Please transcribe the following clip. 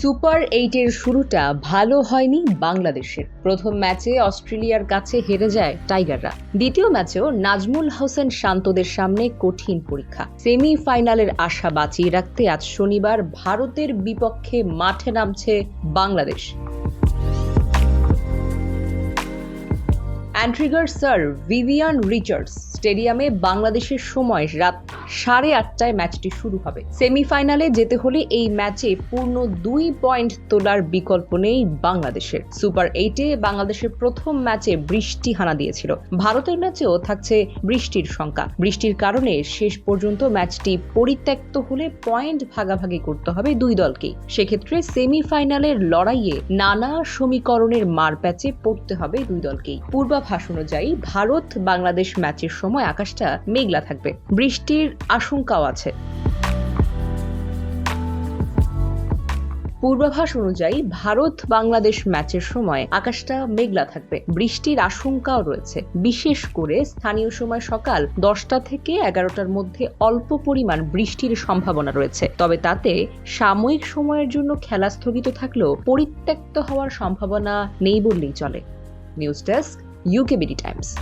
Super এইটের শুরুটা ভালো হয়নি বাংলাদেশের। প্রথম ম্যাচে অস্ট্রেলিয়ার কাছে হেরে যায় টাইগাররা। দ্বিতীয় ম্যাচেও নাজমুল হোসেন শান্তদের সামনে কঠিন পরীক্ষা। সেমিফাইনালের আশা বাঁচিয়ে রাখতে আজ শনিবার ভারতের বিপক্ষে মাঠে নামছে বাংলাদেশ। অ্যান্ট্রিগার স্যার ভিভিয়ান রিচার্ডস স্টেডিয়ামে বাংলাদেশের সময় রাত সাড়ে আটটায় ম্যাচটি শুরু হবে। সেমিফাইনালে যেতে হলে এই ম্যাচে পূর্ণ দুই পয়েন্ট তোলার বিকল্প নেই বাংলাদেশের। সুপার এইটে বাংলাদেশের প্রথম ম্যাচে বৃষ্টি হানা দিয়েছিল। ভারতের ম্যাচেও থাকছে বৃষ্টির সংখ্যা বৃষ্টির কারণে শেষ পর্যন্ত ম্যাচটি পরিত্যক্ত হলে পয়েন্ট ভাগাভাগি করতে হবে দুই দলকেই। সেক্ষেত্রে সেমিফাইনালের লড়াইয়ে নানা সমীকরণের মারপ্যাচে পড়তে হবে দুই দলকেই। পূর্বাভাস অনুযায়ী ভারত বাংলাদেশ ম্যাচের সময় আকাশটা মেঘলা থাকবে। বৃষ্টির আশঙ্কাও আছে। পূর্বাভাস অনুযায়ী ভারত বাংলাদেশ ম্যাচের সময় আকাশটা মেঘলা থাকবে। বৃষ্টির আশঙ্কাও রয়েছে। বিশেষ করে স্থানীয় সময় সকাল দশটা থেকে এগারোটার মধ্যে অল্প পরিমাণ বৃষ্টির সম্ভাবনা রয়েছে। তবে তাতে সাময়িক সময়ের জন্য খেলা স্থগিত থাকলেও পরিত্যক্ত হওয়ার সম্ভাবনা নেই বললেই চলে। News desk UKBD Times